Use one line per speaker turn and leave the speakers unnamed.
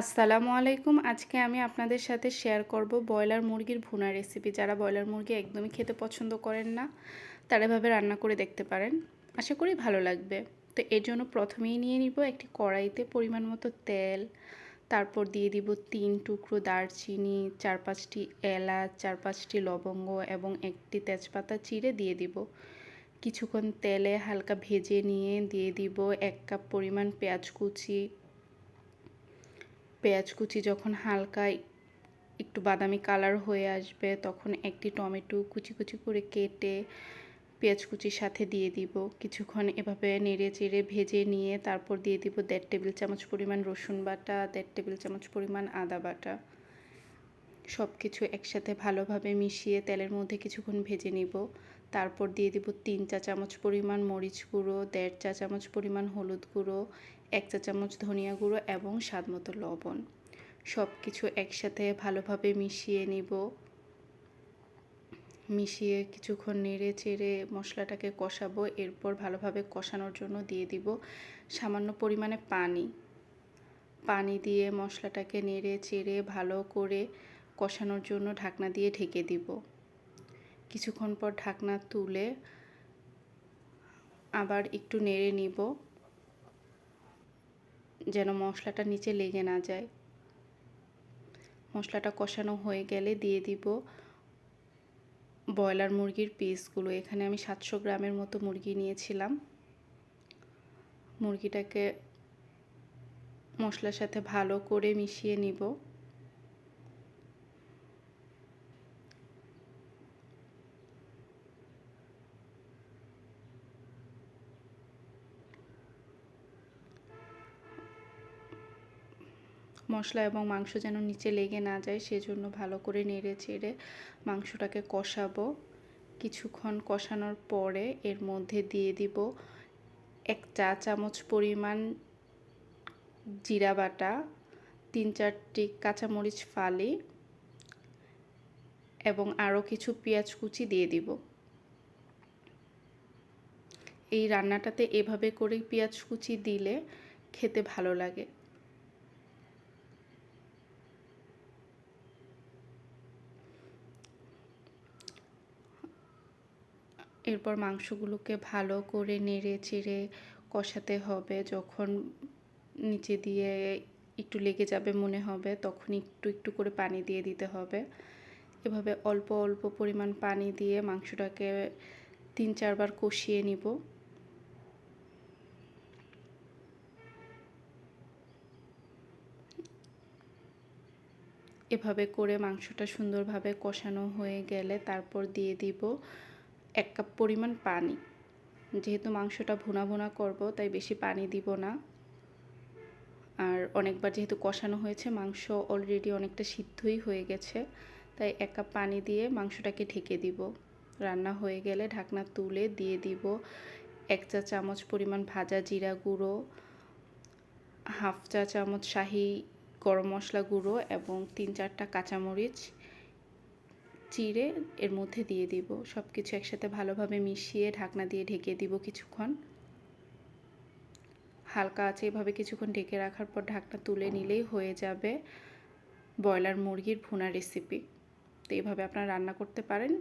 আসসালামু আলাইকুম। আজকে আমি আপনাদের সাথে শেয়ার করব ব্রয়লার মুরগির ভুনা রেসিপি যারা ব্রয়লার মুরগি একদমই খেতে পছন্দ করেন না, তারা এভাবে রান্না করে দেখতে পারেন। আশা করি ভালো লাগবে। তো এর জন্য প্রথমেই নিয়ে নিব একটি কড়াইতে পরিমাণ মতো তেল। তারপর দিয়ে দিব তিন টুকরো দারচিনি, চার পাঁচটি এলাচ, চার পাঁচটি লবঙ্গ এবং একটি তেজপাতা চিড়ে দিয়ে দিব। কিছুক্ষণ তেলে হালকা ভেজে নিয়ে দিয়ে দিব এক কাপ পরিমাণ পেঁয়াজ কুচি পেঁয়াজ কুচি যখন হালকা একটু বাদামি কালার হয়ে আসবে, তখন একটি টমেটো কুচি কুচি করে কেটে পেঁয়াজ কুচির সাথে দিয়ে দিব। কিছুক্ষণ এভাবে নেড়ে চেড়ে ভেজে নিয়ে তারপর দিয়ে দিব দেড় টেবিল চামচ পরিমাণ রসুন বাটা, দেড় টেবিল চামচ পরিমাণ আদা বাটা। সব কিছু একসাথে ভালোভাবে মিশিয়ে তেলের মধ্যে কিছুক্ষণ ভেজে নিব। তারপর দিয়ে দিব তিন চা চামচ পরিমাণ মরিচ গুঁড়ো, দেড় চা চামচ পরিমাণ হলুদ গুঁড়ো, এক চা চামচ ধনিয়া গুঁড়ো এবং স্বাদ মতো লবণ। সব কিছু একসাথে ভালোভাবে মিশিয়ে নিব। মিশিয়ে কিছুক্ষণ নেড়ে চেড়ে মশলাটাকে কষাবো। এরপর ভালোভাবে কষানোর জন্য দিয়ে দিব সামান্য পরিমাণে পানি। পানি দিয়ে মশলাটাকে নেড়ে চেড়ে ভালো করে কষানোর জন্য ঢাকনা দিয়ে ঢেকে দিব। কিছুক্ষণ পর ঢাকনা তুলে আবার একটু নেড়ে নিব, যেন মশলাটা নিচে লেগে না যায়। মশলাটা কষানো হয়ে গেলে দিয়ে দিব ব্রয়লার মুরগির পিসগুলো। এখানে আমি সাতশো গ্রামের মতো মুরগি নিয়েছিলাম। মুরগিটাকে মশলার সাথে ভালো করে মিশিয়ে নিব। মশলা এবং মাংস যেন নিচে লেগে না যায়, সেজন্য ভালো করে নেড়ে চেড়ে মাংসটাকে কষাবো। কিছুক্ষণ কষানোর পরে এর মধ্যে দিয়ে দিব এক চা চামচ পরিমাণ জিরা বাটা, তিন চারটি কাঁচামরিচ ফালি এবং আরও কিছু পেঁয়াজ কুচি দিয়ে দিব। এই রান্নাটাতে এভাবে করে পেঁয়াজ কুচি দিলে খেতে ভালো লাগে। এরপর মাংসগুলোকে ভালো করে নেড়ে চেড়ে কষাতে হবে। যখন নিচে দিয়ে একটু লেগে যাবে মনে হবে, তখন একটু একটু করে পানি দিয়ে দিতে হবে। এভাবে অল্প অল্প পরিমাণ পানি দিয়ে মাংসটাকে তিন চারবার কষিয়ে নিব। এভাবে করে মাংসটা সুন্দরভাবে কষানো হয়ে গেলে তারপর দিয়ে দিব এক কাপ পরিমাণ পানি। যেহেতু মাংসটা ভুনা ভুনা করব, তাই বেশি পানি দিব না। আর অনেকবার যেহেতু কষানো হয়েছে, মাংস অলরেডি অনেকটা সিদ্ধই হয়ে গেছে। তাই এক কাপ পানি দিয়ে মাংসটাকে ঢেকে দিব। রান্না হয়ে গেলে ঢাকনা তুলে দিয়ে দিব এক চা চামচ পরিমাণ ভাজা জিরা গুঁড়ো, হাফ চা চামচ শাহি গরম মশলা গুঁড়ো এবং তিন চারটা কাঁচামরিচ চিড়ে এর মধ্যে দিয়ে দিব। সব কিছু একসাথে ভালোভাবে মিশিয়ে ঢাকনা দিয়ে ঢেকে দিব কিছুক্ষণ। হালকা আছে এভাবে কিছুক্ষণ ঢেকে রাখার পর ঢাকনা তুলে নিলেই হয়ে যাবে ব্রয়লার মুরগির ভুনা রেসিপি তো এইভাবে আপনারা রান্না করতে পারেন।